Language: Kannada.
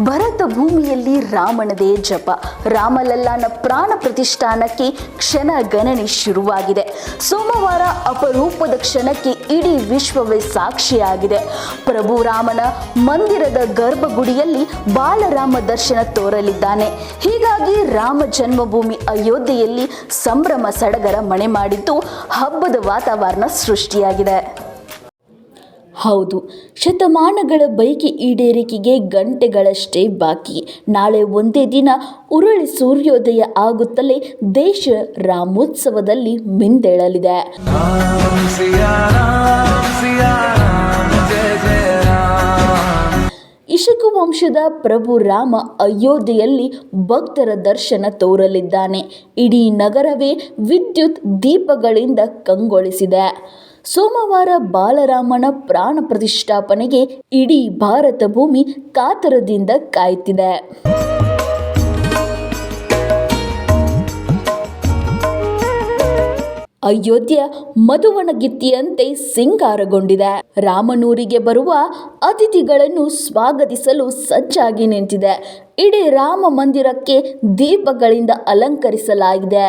ಭರತ ಭೂಮಿಯಲ್ಲಿ ರಾಮನದೇ ಜಪ. ರಾಮಲಲ್ಲಾನ ಪ್ರಾಣ ಪ್ರತಿಷ್ಠಾನಕ್ಕೆ ಕ್ಷಣ ಗಣನೆ ಶುರುವಾಗಿದೆ. ಸೋಮವಾರ ಅಪರೂಪದ ಕ್ಷಣಕ್ಕೆ ಇಡೀ ವಿಶ್ವವೇ ಸಾಕ್ಷಿಯಾಗಿದೆ. ಪ್ರಭು ರಾಮನ ಮಂದಿರದ ಗರ್ಭಗುಡಿಯಲ್ಲಿ ಬಾಲರಾಮ ದರ್ಶನ ತೋರಲಿದ್ದಾನೆ. ಹೀಗಾಗಿ ರಾಮ ಜನ್ಮಭೂಮಿ ಅಯೋಧ್ಯೆಯಲ್ಲಿ ಸಂಭ್ರಮ ಸಡಗರ ಮನೆ ಮಾಡಿದ್ದು ಹಬ್ಬದ ವಾತಾವರಣ ಸೃಷ್ಟಿಯಾಗಿದೆ. ಹೌದು, ಶತಮಾನಗಳ ಬೈಕಿ ಈಡೇರಿಕೆಗೆ ಗಂಟೆಗಳಷ್ಟೇ ಬಾಕಿ. ನಾಳೆ ಒಂದೇ ದಿನ ಉರುಳಿ ಸೂರ್ಯೋದಯ ಆಗುತ್ತಲೇ ದೇಶ ರಾಮೋತ್ಸವದಲ್ಲಿ ಮಿಂದೆಳಲಿದೆ. ಇಶಕುವಂಶದ ಪ್ರಭು ರಾಮ ಅಯೋಧ್ಯೆಯಲ್ಲಿ ಭಕ್ತರ ದರ್ಶನ ತೋರಲಿದ್ದಾನೆ. ಇಡೀ ನಗರವೇ ವಿದ್ಯುತ್ ದೀಪಗಳಿಂದ ಕಂಗೊಳಿಸಿದೆ. ಸೋಮವಾರ ಬಾಲರಾಮನ ಪ್ರಾಣ ಪ್ರತಿಷ್ಠಾಪನೆಗೆ ಇಡೀ ಭಾರತ ಭೂಮಿ ಕಾತರದಿಂದ ಕಾಯ್ತಿದೆ. ಅಯೋಧ್ಯೆ ಮಧುವಣಗಿತ್ತಿಯಂತೆ ಸಿಂಗಾರಗೊಂಡಿದೆ. ರಾಮನೂರಿಗೆ ಬರುವ ಅತಿಥಿಗಳನ್ನು ಸ್ವಾಗತಿಸಲು ಸಜ್ಜಾಗಿ ನಿಂತಿದೆ. ಇಡೀ ರಾಮ ಮಂದಿರಕ್ಕೆ ದೀಪಗಳಿಂದ ಅಲಂಕರಿಸಲಾಗಿದೆ.